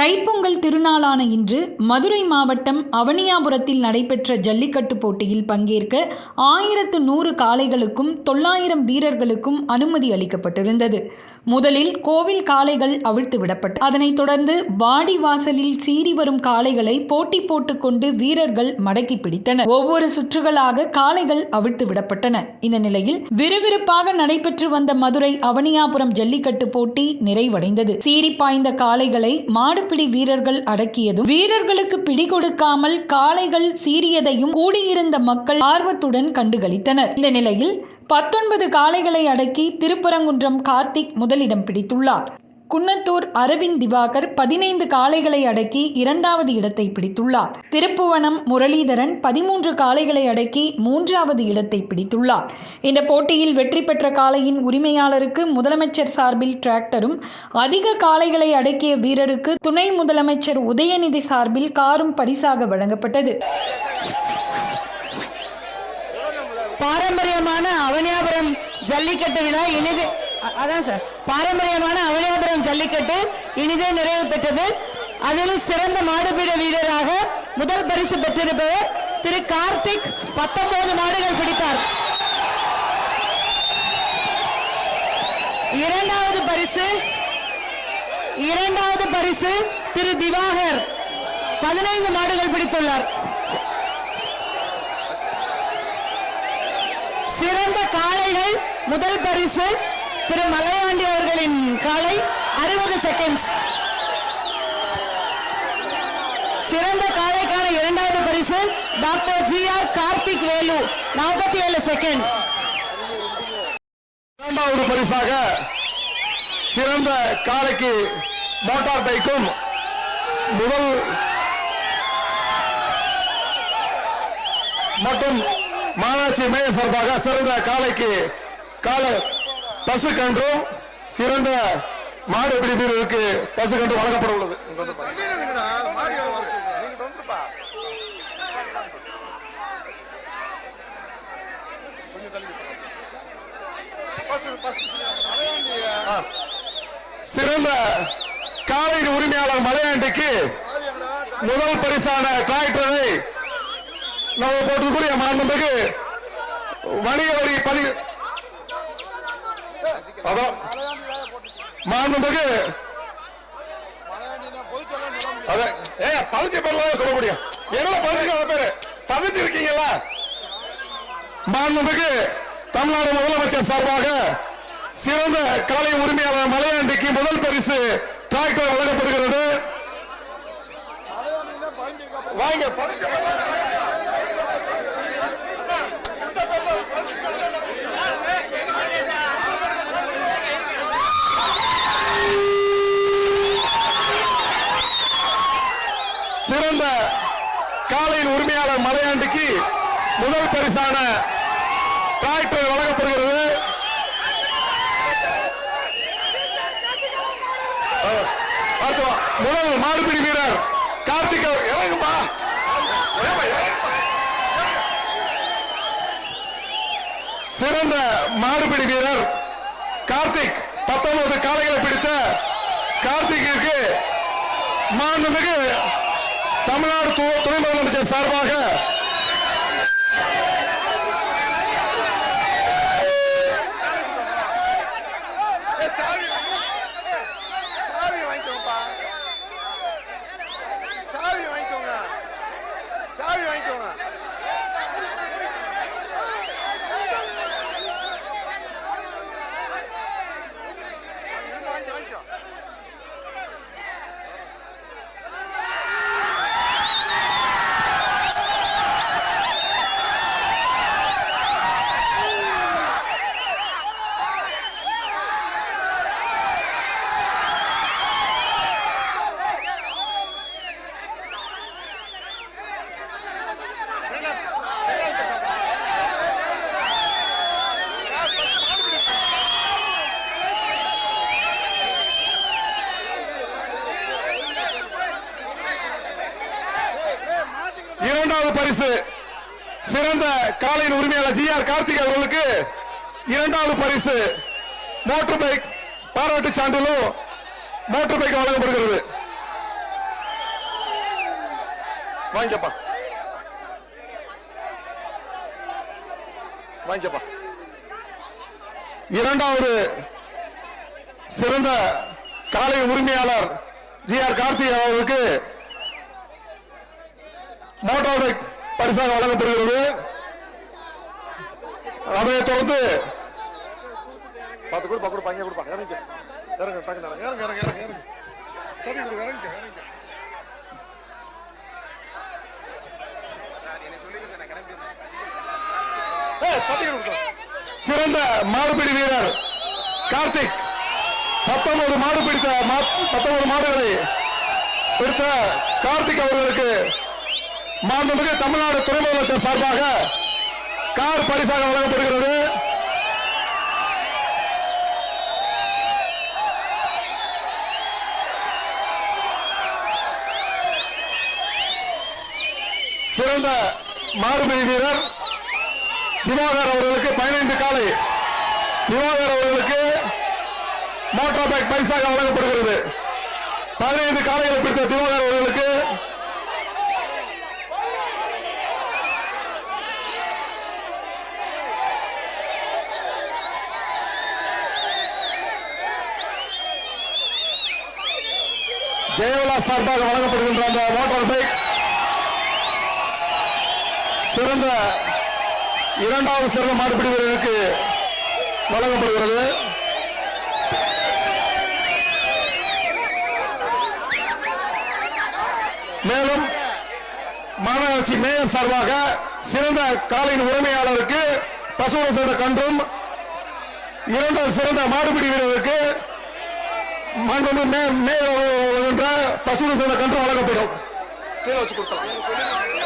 தைப்பொங்கல் திருநாளான இன்று மதுரை மாவட்டம் அவனியாபுரத்தில் நடைபெற்ற ஜல்லிக்கட்டு போட்டியில் பங்கேற்க ஆயிரத்து நூறு காளைகளுக்கும் தொள்ளாயிரம் வீரர்களுக்கும் அனுமதி அளிக்கப்பட்டிருந்தது. முதலில் கோவில் காளைகள் அவிழ்த்து விடப்பட்டு அதனைத் தொடர்ந்து வாடி வாசலில் சீறி வரும் காளைகளை போட்டி போட்டுக்கொண்டு வீரர்கள் மடக்கி பிடித்தனர். ஒவ்வொரு சுற்றுகளாக காளைகள் அவிழ்த்து விடப்பட்டன. இந்த நிலையில் விறுவிறுப்பாக நடைபெற்று வந்த மதுரை அவனியாபுரம் ஜல்லிக்கட்டு போட்டி நிறைவடைந்தது. சீறி பாய்ந்த காளைகளை மாடுபிடி வீரர்கள் அடக்கியதும் வீரர்களுக்கு பிடி கொடுக்காமல் காளைகள் சீறியதையும் கூடியிருந்த மக்கள் ஆர்வத்துடன் கண்டுகளித்தனர். இந்த நிலையில் பத்தொன்பது காளைகளை அடக்கி திருப்பரங்குன்றம் கார்த்திக் முதலிடம் பிடித்துள்ளார். குன்னத்தூர் அரவிந்த் திவாகர் பதினைந்து காளைகளை அடக்கி இரண்டாவது இடத்தை பிடித்துள்ளார். திருப்புவனம் முரளிதரன் பதிமூன்று காளைகளை அடக்கி மூன்றாவது இடத்தை பிடித்துள்ளார். இந்த போட்டியில் வெற்றி பெற்ற காளையின் உரிமையாளருக்கு முதலமைச்சர் சார்பில் டிராக்டரும் அதிக காளைகளை அடக்கிய வீரருக்கு துணை முதலமைச்சர் உதயநிதி சார்பில் காரும் பரிசாக வழங்கப்பட்டது. பாரம்பரியமான அவனியாபுரம் ஜல்லிக்கட்டு விழா இனிது அதான் சார்? பாரம்பரியமான அவனியாபுரம் ஜல்லிக்கட்டு இனிதே நிறைவு பெற்றது. அதில் சிறந்த மாடுபீட வீரராக முதல் பரிசு பெற்றிருப்பவர் திரு கார்த்திக். பத்தொன்பது மாடுகள் பிடித்தார். இரண்டாவது பரிசு இரண்டாவது பரிசு திரு திவாகர். பதினைந்து மாடுகள் பிடித்துள்ளார். சிறந்த காளைகள் முதல் பரிசு திரு மலையாண்டி அவர்களின் காளை. அறுபது செகண்ட்ஸ் சிறந்த காளைக்கான இரண்டாவது பரிசு doctor G R Karthik Velu. நாற்பத்தி ஏழு செகண்ட் இரண்டாவது பரிசாக சிறந்த காலைக்கு மோட்டார் பைக்கும் முதல் மற்றும் மாநாட்சி மேயர் சார்பாக சிறந்த காலைக்கு கால பசுக்கன்றும் சிறந்த மாடு பிடி வீரருக்கு பசுக்கன்று வழங்கப்பட உள்ளது. சிறந்த காலையின் உரிமையாளர் மலையாண்டிக்கு முதல் பரிசான டிராக்டரை நம்ம போட்டுக்கூடிய மாண்புமிகு வணிக வரி பணி அதான் மாண்புமிகு அதான் ஏ பதிஞ்ச பேர்ல சொல்ல முடியும் என்ன பதினஞ்சு பேரு பதிஞ்சு இருக்கீங்களா மாண்புமிகு தமிழ்நாடு முதலமைச்சர் சார்பாக சிறந்த கலை உரிமையாளர் மலையாண்டிக்கு முதல் பரிசு டிராக்டர் வழங்கப்படுகிறது வாங்க பதிஞ்ச சிறந்த காலையின் மலையாண்டிக்கு முதல் பரிசான டிராக்டர் வழங்கப்படுகிறது. முதல் மாடுபிடி வீரர் கார்த்திக் அவர். இறங்குப்பா சிறந்த மாடுபிடி வீரர் கார்த்திக் பத்தொன்பது காலைகளை பிடித்த கார்த்திகிற்கு மாண்புமிகு தமிழ்நாடு துணை முதலமைச்சர் சார்பாக சாவி சாவி வாங்கிக்கோங்க. சாவி வாங்கிக்கோங்க வாங்கி வாங்கிக்கோ இரண்டாவது பரிசு. சிறந்த காலையின் உரிமையாளர் ஜி ஆர் கார்த்திக் அவர்களுக்கு இரண்டாவது பரிசு. மோட்டார் பைக் பாராட்டு சான்றிதழும் மோட்டார் பைக் வழங்கப்படுகிறது. வாங்கிக்கப்பா. வாங்கிக்கப்பா. இரண்டாவது சிறந்த காலை உரிமையாளர் ஜி ஆர் கார்த்திக் அவர்களுக்கு மோட்டார் பைக் பரிசாக வழங்கப்படுகிறது. அதைத் தொடர்ந்து பார்த்து கொடுப்பா கொடுப்பா இங்கே கொடுப்பா. இறங்க. இறங்க டக்கு இறங்க. இறங்க இறங்க இறங்க இறங்க. சரி இறங்க. சிறந்த மாடுபிடி வீரர் கார்த்திக் பத்தொன்பது மாடு பிடித்த பத்தொன்பது மாடுகளை பிடித்த கார்த்திக் அவர்களுக்கு மாண்புமிகு தமிழ்நாடு துணை முதலமைச்சர் சார்பாக கார் பரிசாக வழங்கப்படுகிறது. சிறந்த மாடுபிடி வீரர் திவாகர் அவர்களுக்கு பதினைந்து காலை. திவாகர் அவர்களுக்கு மோட்டார் பைக் பரிசாக வழங்கப்படுகிறது. பதினைந்து காலைகளை பிடித்த திவாகர் அவர்களுக்கு ஜெயவலா சார்பாக வழங்கப்படுகின்ற அந்த மோட்டார் பைக் சிறந்த இரண்டாவது சிறந்த மாடுபிடி வீரருக்கு வழங்கப்படுகிறது. மேலும் மாநகராட்சி மேயர் சார்பாக சிறந்த காலையின் உரிமையாளருக்கு பசுவ சிறந்த கன்றும் இரண்டாவது சிறந்த மாடுபிடி வீரருக்கு மாண்புமிகு மே- மேயர் என்ற பசுவ கன்று வழங்கப்படும். கீழே வச்சு கொடுக்கலாம்.